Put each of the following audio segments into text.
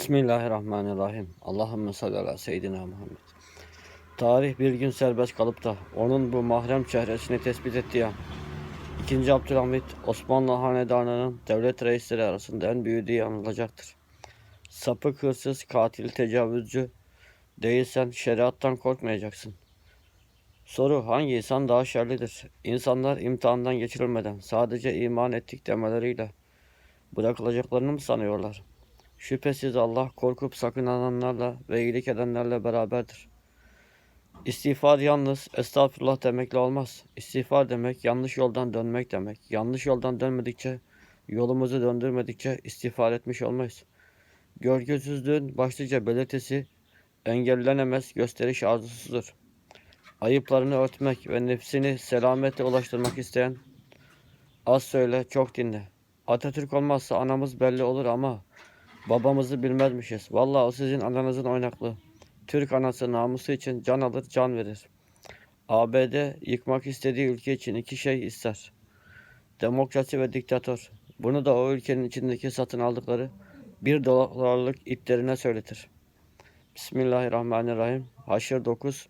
Bismillahirrahmanirrahim. Allahümme salli ala seyyidina Muhammed. Tarih bir gün serbest kalıp da onun bu mahrem çehresini tespit ettiği an, 2. Abdülhamit Osmanlı Hanedanı'nın devlet reisleri arasında en büyüğü diye anılacaktır. Sapık, hırsız, katil, tecavüzcü değilsen şeriattan korkmayacaksın. Soru hangi insan daha şerlidir? İnsanlar imtihandan geçirilmeden sadece iman ettik demeleriyle bırakılacaklarını mı sanıyorlar? Şüphesiz Allah korkup sakınanlarla ve iyilik edenlerle beraberdir. İstiğfar yalnız estağfurullah demekle olmaz. İstiğfar demek yanlış yoldan dönmek demek. Yanlış yoldan dönmedikçe, yolumuzu döndürmedikçe istiğfar etmiş olmayız. Görgüsüzlüğün başlıca belirtisi engellenemez gösteriş arzusudur. Ayıplarını örtmek ve nefsini selamete ulaştırmak isteyen az söyle çok dinle. Atatürk olmazsa anamız belli olur ama babamızı bilmezmişiz. Vallahi o sizin ananızın oynaklığı. Türk anası namusu için can alır can verir. ABD yıkmak istediği ülke için iki şey ister. Demokrasi ve diktatör. Bunu da o ülkenin içindeki satın aldıkları bir dolarlık itlerine söyletir. Bismillahirrahmanirrahim. Haşr 9.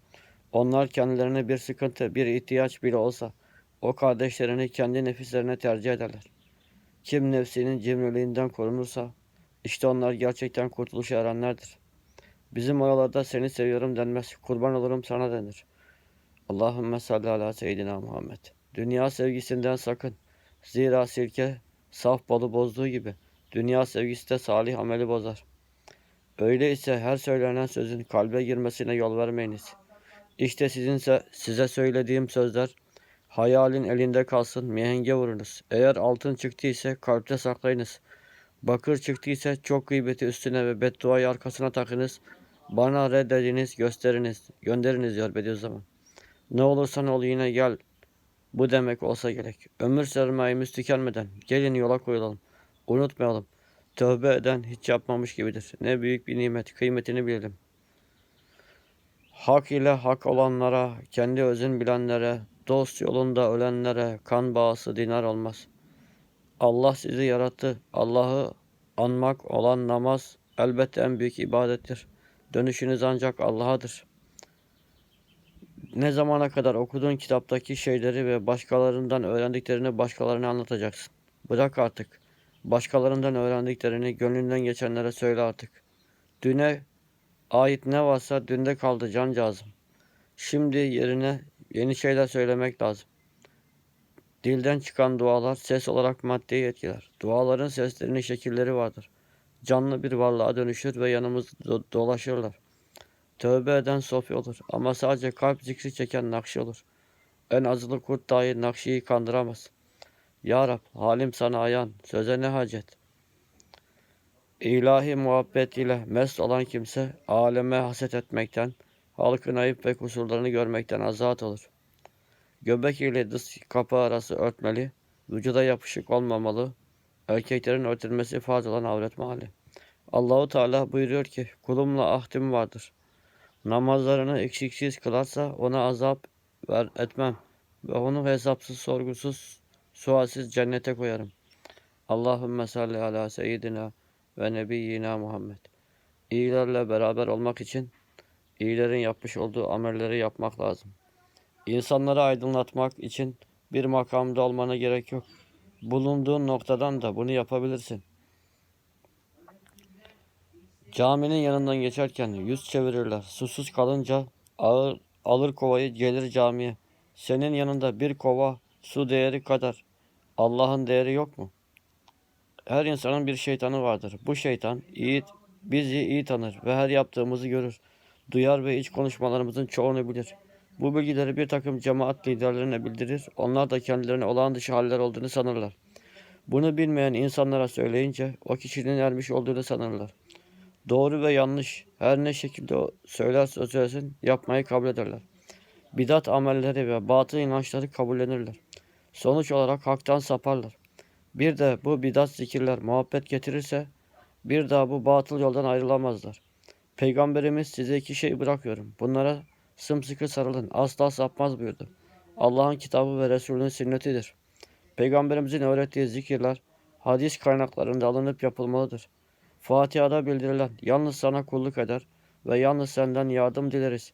Onlar kendilerine bir sıkıntı, bir ihtiyaç bile olsa o kardeşlerini kendi nefislerine tercih ederler. Kim nefsinin cimriliğinden korunursa işte onlar gerçekten kurtuluşa erenlerdir. Bizim oralarda seni seviyorum denmez. Kurban olurum sana denir. Allahümme salli ala seyyidina Muhammed. Dünya sevgisinden sakın. Zira sirke saf balı bozduğu gibi dünya sevgisi de salih ameli bozar. Öyleyse her söylenen sözün kalbe girmesine yol vermeyiniz. İşte sizinse size söylediğim sözler hayalin elinde kalsın mihenge vurunuz. Eğer altın çıktıysa kalpte saklayınız. Bakır çıktıysa çok gıybeti üstüne ve bedduayı arkasına takınız. Bana reddediniz, gösteriniz, gönderiniz diyor Bediüzzaman. Ne olursan ol yine gel. Bu demek olsa gerek. Ömür sermayemiz tükenmeden gelin yola koyulalım. Unutmayalım. Tövbe eden hiç yapmamış gibidir. Ne büyük bir nimet, kıymetini bilelim. Hak ile hak olanlara, kendi özün bilenlere, dost yolunda ölenlere kan bağısı dinar olmaz. Allah sizi yarattı. Allah'ı anmak olan namaz elbette en büyük ibadettir. Dönüşünüz ancak Allah'adır. Ne zamana kadar okuduğun kitaptaki şeyleri ve başkalarından öğrendiklerini başkalarına anlatacaksın? Bırak artık. Başkalarından öğrendiklerini gönlünden geçenlere söyle artık. Düne ait ne varsa dünde kaldı cancağızım. Şimdi yerine yeni şeyler söylemek lazım. Dilden çıkan dualar ses olarak maddeyi etkiler. Duaların seslerinin şekilleri vardır. Canlı bir varlığa dönüşür ve yanımızda dolaşırlar. Tövbe eden sofi olur ama sadece kalp zikri çeken nakşi olur. En azılı kurt dahi nakşiyi kandıramaz. Ya Rab halim sana ayan, söze ne hacet. İlahi muhabbet ile mest olan kimse aleme haset etmekten, halkın ayıp ve kusurlarını görmekten azat olur. Göbek ile dış kapı arası örtmeli, vücuda yapışık olmamalı, erkeklerin örtülmesi farz olan avret mahalli. Allahu Teala buyuruyor ki, kulumla ahdim vardır. Namazlarını eksiksiz kılarsa ona azap ver etmem ve onu hesapsız, sorgusuz, sualsiz cennete koyarım. Allahümme salli ala seyyidina ve nebiyyina Muhammed. İyilerle beraber olmak için iyilerin yapmış olduğu amelleri yapmak lazım. İnsanları aydınlatmak için bir makamda olmana gerek yok. Bulunduğun noktadan da bunu yapabilirsin. Caminin yanından geçerken yüz çevirirler. Susuz kalınca ağır alır kovayı gelir camiye. Senin yanında bir kova su değeri kadar Allah'ın değeri yok mu? Her insanın bir şeytanı vardır. Bu şeytan iyi, bizi iyi tanır ve her yaptığımızı görür. Duyar ve iç konuşmalarımızın çoğunu bilir. Bu bilgileri bir takım cemaat liderlerine bildirir. Onlar da kendilerine olağan dışı haller olduğunu sanırlar. Bunu bilmeyen insanlara söyleyince o kişinin ermiş olduğunu sanırlar. Doğru ve yanlış her ne şekilde söylerse söylesin yapmayı kabul ederler. Bidat amelleri ve batıl inançları kabullenirler. Sonuç olarak haktan saparlar. Bir de bu bidat zikirler muhabbet getirirse bir daha bu batıl yoldan ayrılamazlar. Peygamberimiz size iki şey bırakıyorum. Bunlara sımsıkı sarılın. Asla sapmaz buyurdu. Allah'ın kitabı ve Resulünün sünnetidir. Peygamberimizin öğrettiği zikirler hadis kaynaklarında alınıp yapılmalıdır. Fatiha'da bildirilen yalnız sana kulluk eder ve yalnız senden yardım dileriz.